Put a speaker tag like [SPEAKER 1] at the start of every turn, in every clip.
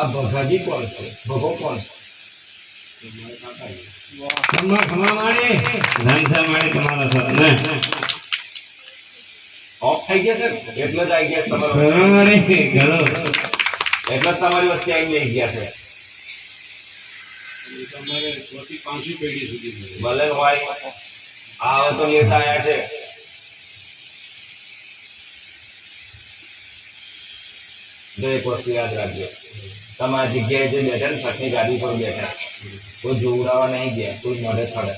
[SPEAKER 1] આ ભગાજી કોણ છે? ભગો કોણ છે? આવી. ભલે હોય. આ તો લેતા આવ્યા છે. દરેક વસ્તુ યાદ રાખજો. તમારી જગ્યાએ જે બેઠા ને સખની ગાડી પર બેઠા કોઈ જોવડાવા નહીં ગયા કોઈ મોઢે થડે.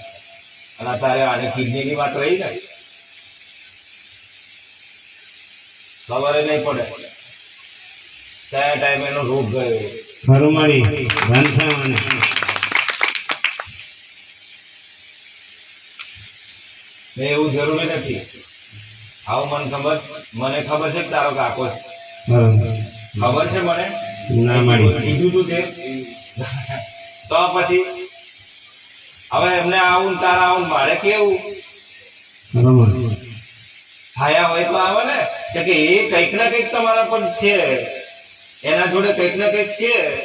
[SPEAKER 1] અને અત્યારે આને કિડનીની વાત રહી ને? ખબર નહીં પડે. કયા ટાઈમે એનો રોગ ગયો?
[SPEAKER 2] ખરું
[SPEAKER 1] એવું જરૂરી નથી. આવું મને ખબર મને ખબર છે કે તારો કાકો છે? ખબર છે મને?
[SPEAKER 2] ના મારી
[SPEAKER 1] કીધું તું તે તો પછી હવે એમને આવું તારા આવું મારે કેવું?
[SPEAKER 2] ખરું
[SPEAKER 1] હાયા હોય તો આવે ને. તો કે એ કંઈક ના કંઈક તમારા પર છે. એના જોડે કંઈક ના કંઈક છે.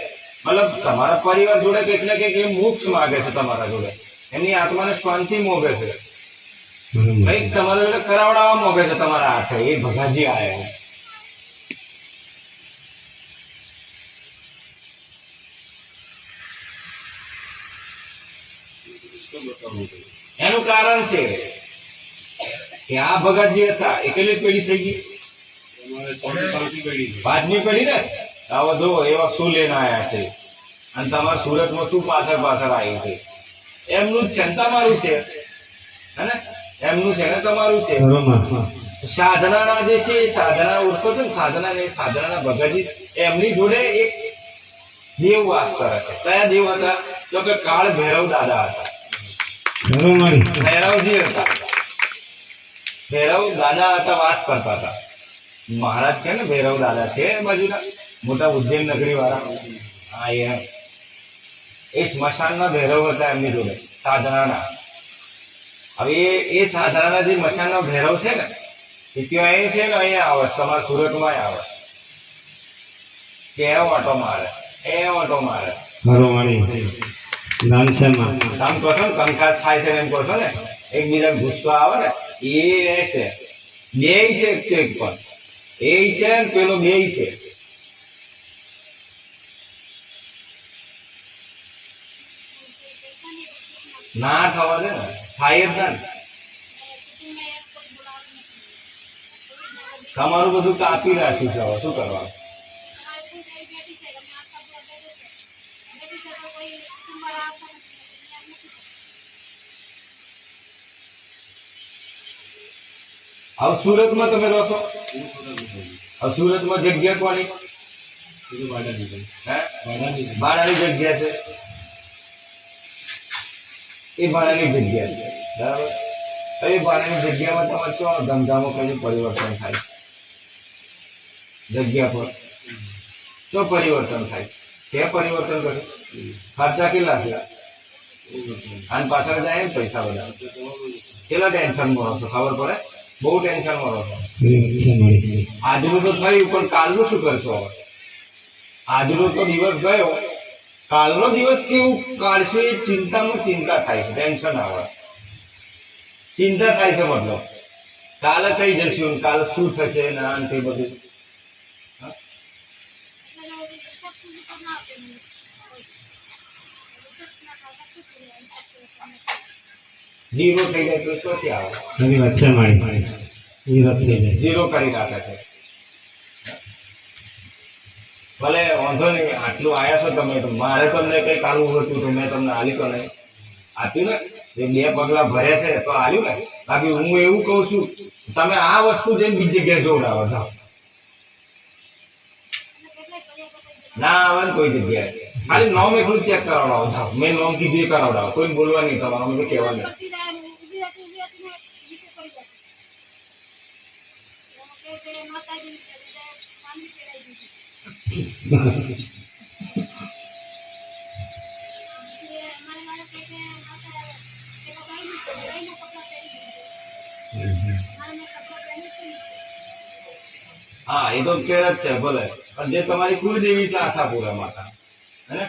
[SPEAKER 1] મતલબ તમારા પરિવાર જોડે કંઈક ને કંઈક એ મોક્ષ માગે છે તમારા જોડે. એમની આત્માને શાંતિ મોગે છે. કંઈક તમારા જોડે કરાવડાવવા મોગે છે તમારા હાથે. એ ભગાજી આયા એનું કારણ છે કે આ ભગતજી હતા એ પેઢી થઈ ગઈ. પાંચમી પેઢી ને? આવો જો એવા શું લઈને આવ્યા છે. અને તમારા સુરતમાં શું પાછળ પાછળ આવ્યું છે. એમનું જ છે તમારું છે. હે એમનું છે ને તમારું છે. સાધનાના જે છે, એ સાધના ઓળખો છો ને સાધના ને, સાધનાના ભગતજી, એમની જોડે એક દેવ વાસ કરે છે. કયા દેવ હતા? તો કે કાળ ભૈરવ દાદા હતા.
[SPEAKER 2] ખરું મારી.
[SPEAKER 1] ભૈરવજી હતા ભૈરવ દાદા હતા વાસ કરતા હતા. મહારાજ કે ને ભૈરવ દાદા છે બાજુના મોટા ઉજ્જૈન નગરી વાળા હા એ. એ સ્મશાનના ભૈરવ હતા એમની જોડે સાધનાના. હવે એ સાધનાના જે મશાનના ભૈરવ છે ને એ ત્યાં અહીં છે ને અહીંયા આવે છે, તમારા સુરતમાં આવે. કે એ ઓટો મારે? એ ઓટો મારે?
[SPEAKER 2] મારી. ધનસા માં
[SPEAKER 1] આમ કહો છો ને કંકાસ થાય છે ને એમ કહો છો ને એકબીજા ગુસ્સો આવે ને એ છે બે છે એક તો એક પણ એ છે ને પેલો બે છે ના થવા દે ને થાય જ ના ને. તમારું બધું કાપી રાખ્યું છે હવે શું કરવાનું સુરતમાં તમે રહો છો? હવે સુરતમાં જગ્યા કોની?
[SPEAKER 3] ભાડાની
[SPEAKER 1] જગ્યા છે. એ ભાડાની જગ્યા છે. બરાબર? એ ભાડાની જગ્યામાં તમારે ચો ધંધામાં કયું પરિવર્તન થાય? જગ્યા પર? શું પરિવર્તન થાય? છે પરિવર્તન કર્યું ખર્ચા કેટલા છે અને પાછળ જાય ને પૈસા બધા કેટલા ટેન્શનમાં રહો છો? ખબર પડે? બહુ ટેન્શનમાં રહો છો. આજનું તો થયું, પણ કાલનું શું કરશો હવે? આજનો તો દિવસ ગયો. કાલનો દિવસ કેવું? કાઢશે એ ચિંતામાં ચિંતા થાય છે ટેન્શન આવે. ચિંતા થાય છે મતલબ. કાલે કઈ જશું કાલે શું થશે ને આ બધું? જીરો થઈ જાય તો શોથી આવે
[SPEAKER 2] ખરી વાત છે મારી એ રદ થઈ જાય
[SPEAKER 1] જીરો કરી નાખે છે ભલે વાંધો નહીં આટલું આયા છો તમે તો મારે તમને કંઈક આલવું હતું તો મેં તમને આલ્યું તો નહીં આપ્યું ને એ બે પગલા ભર્યા છે તો આલ્યું ને બાકી હું એવું કહું છું તમે આ વસ્તુ જઈને બીજી જગ્યાએ જોડાવો જાઓ ના આવે ને કોઈ જગ્યાએ ખાલી નોમ એકલું ચેક કરાવડાવો જાઓ મેં નોમ કીધું એ કરાવડાવો કોઈ બોલવા નહીં તમારે અમે કહેવા નહીં હા, એ તો કેર જ છે, ભલે. પણ જે તમારી કુળદેવી છે આશાપુરા માતા, હે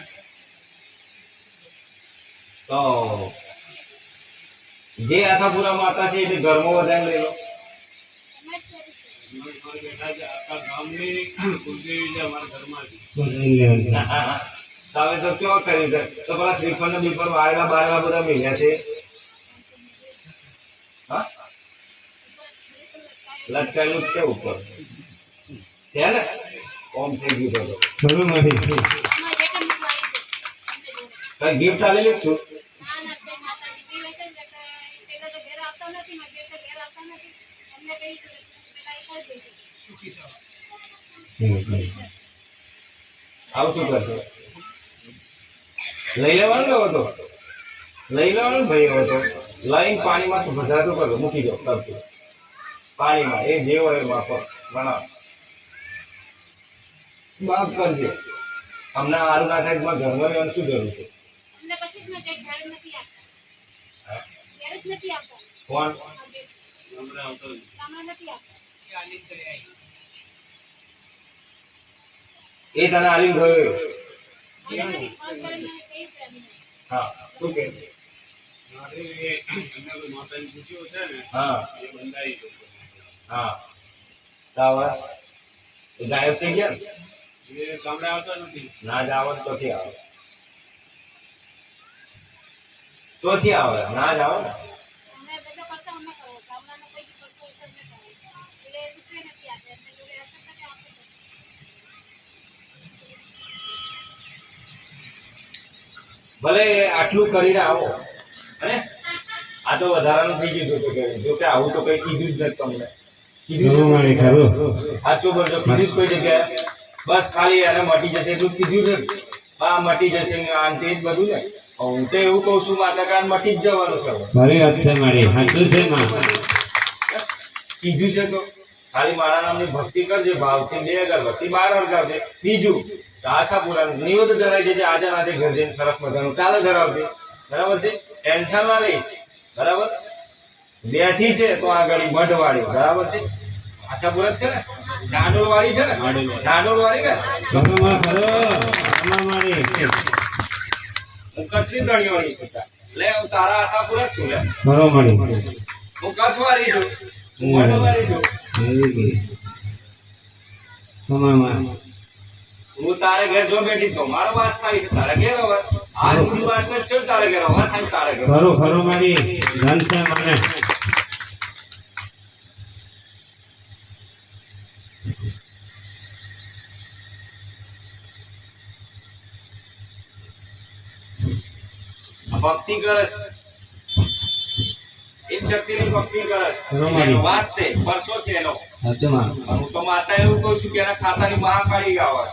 [SPEAKER 1] તો જે આશાપુરા માતા છે, એ ઘરમાં વધારે લઈ લો. તમે તો કેવો કર્યું છે? તો પેલા શ્રીફળ ને બીફળ વાળેલા બાળવા બધા ભેગા છે. હા? લટકાયેલું છે ઉપર. છે ને? કોમ થઈ ગયું તો.
[SPEAKER 2] ખરું
[SPEAKER 1] કઈ ગિફ્ટ આલેલી જ છું. આવું શું કરશો લઈ લેવાનું તો? લઈ લેવાનું ભાઈ હવે તો? લઈને પાણીમાં તો ભજાતું કરો મૂકી દો કરતો પાણીમાં એ જે હોય માફક બનાવ. માફ કરજે. અમને આરું ના થાય ઘરમાં રહેવાનું શું જરૂર છે? કોણ?
[SPEAKER 3] હમણાં આવતો.
[SPEAKER 1] એ તને આલી ગયો હા. શું કે હા.
[SPEAKER 3] એ બંધાઈ
[SPEAKER 1] હા. તો એ ગાયબ થઈ ગયા?
[SPEAKER 3] એ ગામડે આવતો નથી
[SPEAKER 1] ના જ આવે તો આવે. તો આવે. ના જ આવે ને? ભલે આટલું કરીને આવો હે આ તો વધારાનું થઈ ગયું હતું કે જો કે આવું તો કઈ કીધું જ નથી તમને. કીધું જ
[SPEAKER 2] મારી
[SPEAKER 1] સાચું બોલજો કીધું જ કોઈ જગ્યાએ. બસ ખાલી એને મટી જશે એટલું જ કીધું છે ને. હા મટી જશે ને તે જ બધું ને. હું તો એવું કહું છું માતા મટી જ જવાનું છે.
[SPEAKER 2] ખરી વાત છે મારી સાચું છે
[SPEAKER 1] કીધું છે તો. ખાલી મારા નામની ભક્તિ કરજે ભાવથી બે અગરબત્તી બાર હરગાવજે બીજું આશા પૂરા નિવેદ ધરાય છે આજે નાતે ઘર જઈને સરસ મજાનું. ચાલે ધરાવજે. બરાબર છે? ટેન્શન ના લઈશ. બરાબર? બેઠી છે તો આગળ મઢવાળી બરાબર છે? આશા પૂરા જ છે ને? ડાંડોળ વાળી છે ને ડાંડોળ વાળી ને હું કચરી દણી વાળી છું લે હું તારા આશા પૂરા જ છું લે.
[SPEAKER 2] ખરો મારી
[SPEAKER 1] હું કચ્છ વાળી છું. હું વાળી. છું.
[SPEAKER 2] તમામાં
[SPEAKER 1] હું તારે ઘેર જો બેઠી તો મારો વાસ થાય છે તારે ઘેર હવે. આ સુધી વાત ને થયો તારે ઘેર હવે થાય તારે ઘેર.
[SPEAKER 2] ખરું ખરું મારી. ધન છે મને.
[SPEAKER 1] ભક્તિ કરે છે. શક્તિની ભક્તિ કરે. છે વાસ છે પરસો છે એનો.
[SPEAKER 2] સાચું માં
[SPEAKER 1] પણ હું તો માતા એવું કહું છું કે એના ખાતાની ગાવા.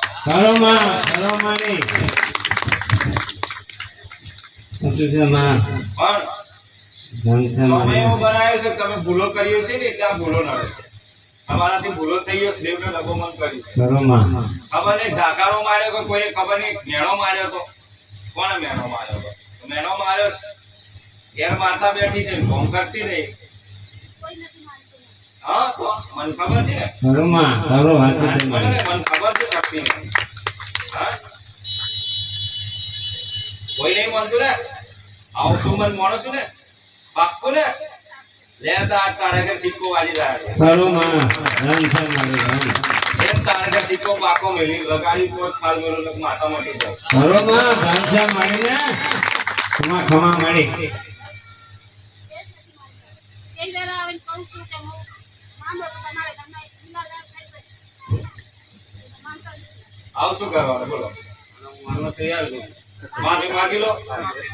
[SPEAKER 2] માં
[SPEAKER 1] પણ તમે એવું બનાવ્યું છે તમે ભૂલો કર્યો છે ને એટલે આ ભૂલો નડે છે અમારાથી ભૂલો થઈ ગયો દેવને ડબો મન કર્યું. ખબર નહીં ઝાકારો માર્યો કે કોઈ ખબર નહીં? મેણો માર્યો તો. કોણ મેણો માર્યો તો? તો મેણો માર્યો છે. ઘેર માતા બેઠી છે ફોન કરતી નહીં હા તો મને ખબર છે? ને
[SPEAKER 2] ખરો માં ખરો છે
[SPEAKER 1] મને ખબર છે શક્તિ. હા? કોઈ નહીં માનતું ને આવું તું મને માનો છું ને? પાક્કું ને? લે તાર તારે ઘર સિક્કો વાજી રહ્યા છે.
[SPEAKER 2] ખરો માં ધન છે મારી ધન
[SPEAKER 1] એમ તારે ઘર સિક્કો પાકો મેલી લગાડી તો થાળ મેલો ને માતા મટી જાય
[SPEAKER 2] ખરો માં ધન છે મારી ને? ખમા ખમા મારી
[SPEAKER 1] આવ શું કરવાનું બોલો
[SPEAKER 3] અને હું માનવા તૈયાર છું
[SPEAKER 1] માફી માંગી લો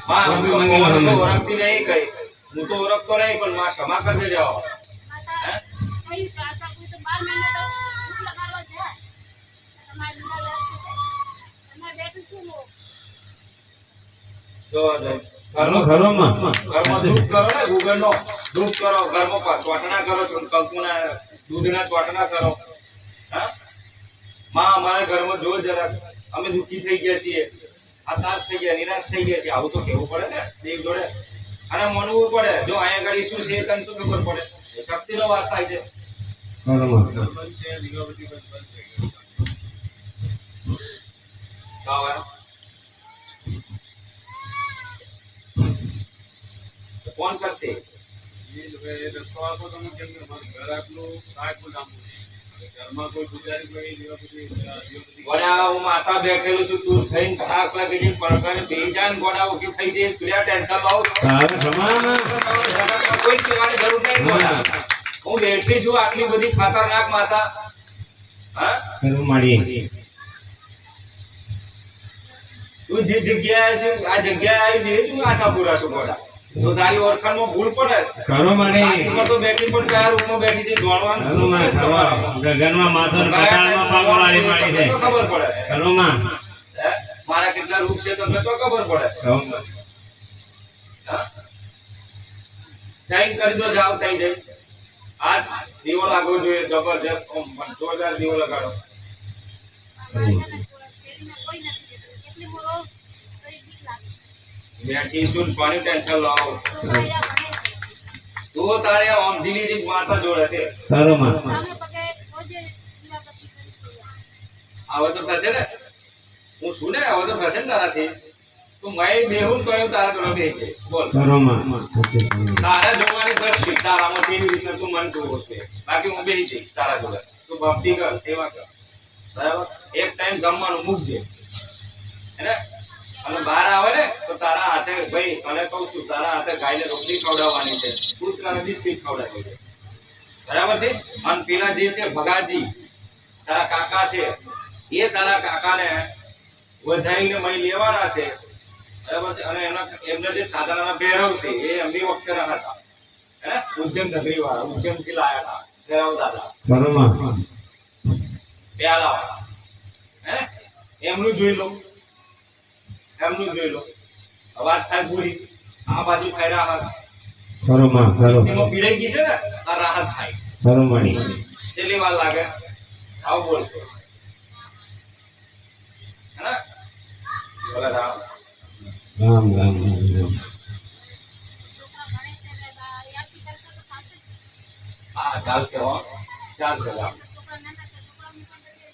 [SPEAKER 1] માં હું તો મોહન તો ઓળખતી નહીં કઈ. હું તો ઓળખતો નહીં પણ માં ક્ષમા કરી દેજો જો
[SPEAKER 2] ખરો
[SPEAKER 1] ઘરમાં ઘરમાં. દૂધ કરો ને ગુગળ નો દૂધ કરો ઘરમાં ચોટણા કરો કંકુના દૂધના ચોટણા કરો. હા? માં અમારા ઘરમાં જો જરાક. અમે દુઃખી થઈ ગયા છીએ. હતાશ થઈ ગયા નિરાશ થઈ ગયા છીએ. આવું તો કેવું પડે ને દેવ જોડે. અને માનવું પડે. જો અહીંયા આગળ શું છે તને શું ખબર પડે? શક્તિનો વાસ થાય છે.
[SPEAKER 2] બરોબર
[SPEAKER 3] બંધ છે દીવાબત્તી બંધ બંધ થઈ ગયું
[SPEAKER 1] સવારે તો કોણ કરશે
[SPEAKER 3] એ હવે એ રસ્તો આપો તમે કેમ કે મારું ઘર આટલું આટલું લાંબુ છે હવે ઘરમાં કોઈ પૂજારી કોઈ દીવાબત્તી દીવાબત્તી
[SPEAKER 1] ગોડા હું માથા બેઠેલું છું તું થઈને થાક લાગી જઈને પડકાને બેહી જા ને ગોડા ઊભી થઈ જઈએ પેલા ટેન્શન લાવું
[SPEAKER 2] તારે ખમા
[SPEAKER 1] કોઈ જ કહેવાની જરૂર નહીં ગોડા હું બેઠી છું આટલી બધી ખતરનાક માતા હા
[SPEAKER 2] કરું માડી
[SPEAKER 1] તું જે જગ્યાએ છે આ જગ્યાએ આવી જઈએ તું આછા પૂરા છું ગોડા તો તારી ઓળખાણમાં ભૂલ પડે છે.
[SPEAKER 2] કરો માડી
[SPEAKER 1] તો બેઠી પણ કયા રૂમમાં બેઠી છે દોડવાનું
[SPEAKER 2] કરું માં ખબર. ગગનમાં માથો ને પતાળમાં પાગોળાની છે.
[SPEAKER 1] ખબર પડે. છે
[SPEAKER 2] માં.
[SPEAKER 1] મારા કેટલા રૂપ છે તમને તો ખબર પડે? જઈને કરી દો જાવ થઈ જાય આ દીવો લાગવો જોઈએ જબરજસ્ત. ઓમ જોરદાર દીવો લગાડો. બેઠી છું ને ટેન્શન લાવો. તો તારે આમ ધીરી ધીરી માથા જોડે છે.
[SPEAKER 2] કરું માં
[SPEAKER 1] હવે તો થશે ને? હું છું ને? હવે તો થશે ને તારાથી? તું મય બેહું તો એમ તારા જોડે બેહી જઈશ. બોલ.
[SPEAKER 2] માં.
[SPEAKER 1] તારા જોવાની તારામાં કેવી રીતના તું મન જોવો છે. બાકી હું બેહી જઈશ તારા જોડે. તું ભક્તિ કર સેવા કર. બરાબર? એક ટાઈમ જમવાનું મૂકજે. હેને અને બહાર આવે ને તો તારા હાથે ભાઈ તને કહું છું તારા હાથે ગાયને રોટલી ખવડાવવાની છે કૂતરાને બિસ્કીટ ખવડાવી છે. બરાબર છે? અને પેલા જે છે ભગાજી. તારા કાકા છે. એ તારા કાકાને વધારીને મય લેવાના છે. બરાબર છે? અને એમના એમના જે સાધારણ ભેરવ છે એ એમની વખતે હતા. હે? ઉજ્જૈન નગરી વાળા ઉજ્જૈનથી લાયા હતા ભેરવ દાદા.
[SPEAKER 2] બરાબર.
[SPEAKER 1] પ્યાલા હે? એમનું જોઈ લો એમનું જોઈ લો. અવાજ થાય પૂરી આ બાજુ થાય રાહત.
[SPEAKER 2] કરું માં
[SPEAKER 1] એમાં પીડાઈ ગઈ છે ને આ રાહત થાય.
[SPEAKER 2] કરું
[SPEAKER 1] છેલ્લી વાર લાગે. આવું બોલ. બોલે
[SPEAKER 2] રામ રામ રામ રામ.
[SPEAKER 1] હા ચાલશે હો. ચાલશે રામ.